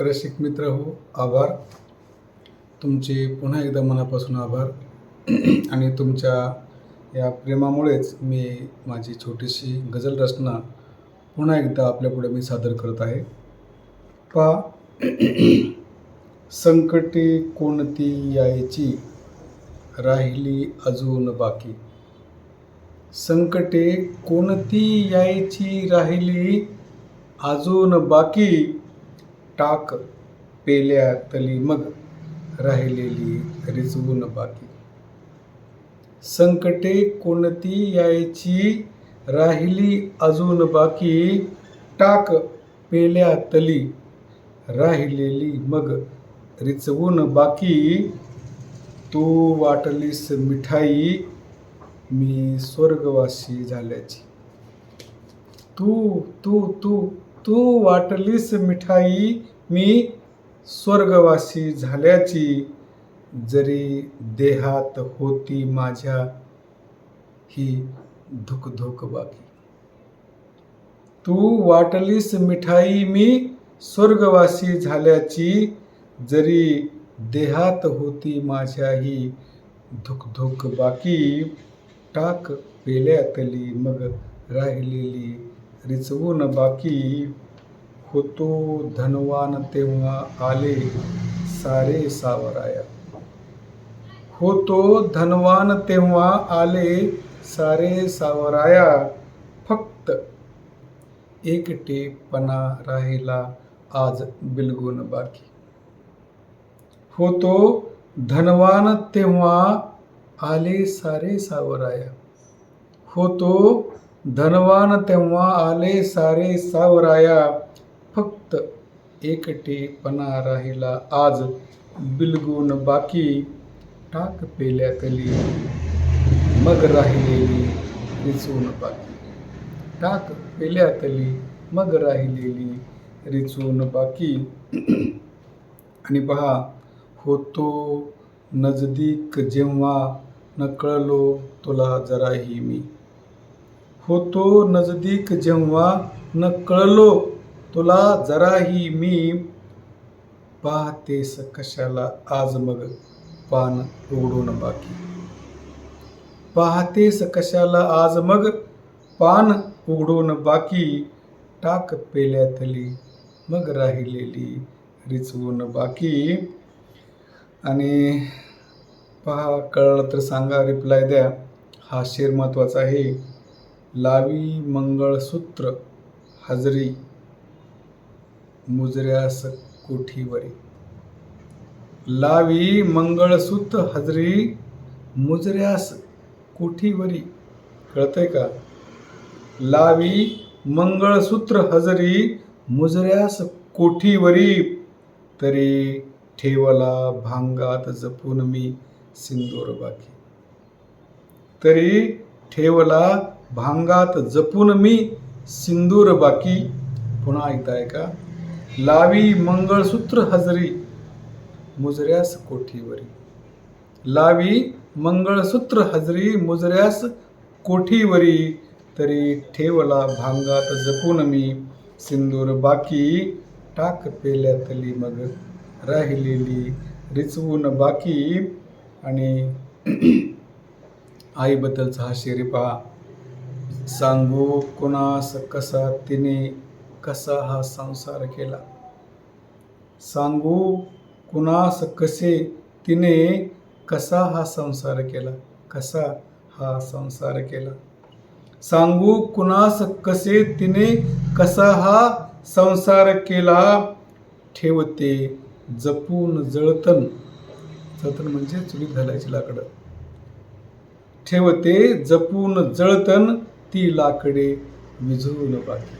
रसिक मित्र हो आभार. तुमचे पुन्हा एकदा मनापासून आभार. आणि तुमच्या या प्रेमामुळेच मी माझी छोटीशी गझल रचना पुन्हा एकदा आपल्यापुढे मी सादर करत आहे. पा संकटे कोणती यायची? राहिली अजून बाकी. संकटे कोणती यायची? राहिली अजून बाकी. टाक पेल्यातली मग राहिलेली रिजवून बाकी. संकटे कोणती यायची राहिली अजून बाकी. टाक पेल्यातली राहिलेली मग रिचवून बाकी. तू वाटलीस मिठाई मी स्वर्गवासी झाल्याची. तू तू तू तू वाटलीस मिठाई मी स्वर्गवासी झाल्याची. जरी देहात होती माझ्या ही धुकधुक बाकी. तू वाटलीस मिठाई मी स्वर्गवासी झाल्याची. जरी देहात होती माझ्या ही धुकधुक बाकी. टाक पेल्यातली मग राहिलेली रिचवून बाकी होतो धनवान तेव्हा आले सारे सावराया. होतो धनवान तेव्हा आले सारे सावराया. फक्त एकटेपणा राहिला आज बिलगून बाकी. होतो धनवान तेव्हा आले सारे सावराया. होतो धनवान तेव्हा आले सारे सावराया. फक्त एकटेपणा राहिला आज. बिलगुण बाकी टाक पेल्यातली. मग राहिलेली रिचून बाकी. टाक पेल्यातली मग राहिलेली रिचून बाकी. आणि पहा होतो नजदीक जेव्हा न कळलो तुला जराही मी. होतो नजदीक जेव्हा न कळलो तुला जराही मी पाहतेस कशाला आज मग पान उघडून बाकी? पाहतेस कशाला आज मग पान उघडून बाकी? टाक पेल्यातली मग राहिलेली रिचवून बाकी. आणि पहा कळलं तर सांगा रिप्लाय द्या. हा शेर महत्त्वाचा आहे. लावी मंगळसूत्र हजरी मुजऱ्यास कोठीवरी. लावी मंगळसूत्र हजरी मुजऱ्यास कोठीवरी. कळतंय का? लावी मंगळसूत्र हजरी मुजऱ्यास कोठीवरी. तरी ठेवला भांगात जपून मी सिंदूर बाकी. तरी ठेवला भांगात जपून मी सिंदूर बाकी. पुन्हा ऐकताय का लावी मंगळसूत्र हजरी मुजऱ्यास कोठीवरी. लावी मंगळसूत्र हजरी मुजऱ्यास कोठीवरी. तरी ठेवला भांगात जपून मी सिंदूर बाकी. टाक पेल्यातली मग राहिलेली रिचवून बाकी. आणि आईबद्दलचा हा शेरी पहा सांगू कुणास कसा तिने कसा हा संसार केला? सांगू कुणास कसे तिने कसा हा संसार केला? कसा हा संसार केला? सांगू कुणास कसे तिने कसा हा संसार केला? ठेवते जपून जळतन. जळतन म्हणजे चुलीत घालायची लाकडं. ठेवते जपून जळतन. ती लाकडे विझवून बाकी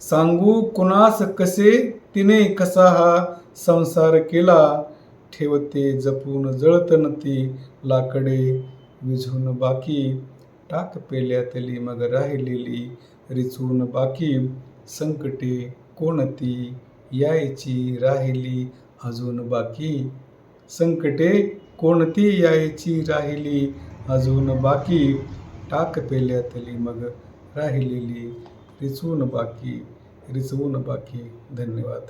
सांगू कुणास कसे तिने कसा हा संसार केला ठेवते जपून जळतन ती लाकडे विझून बाकी. टाक पेल्यातली मग राहिलेली रिचून बाकी. संकटे कोणती यायची राहिली अजून बाकी. संकटे कोणती यायची राहिली अजून बाकी. टाक पेल्यातली मग राहिलेली. रिचवून बाकी रिचवून बाकी. धन्यवाद.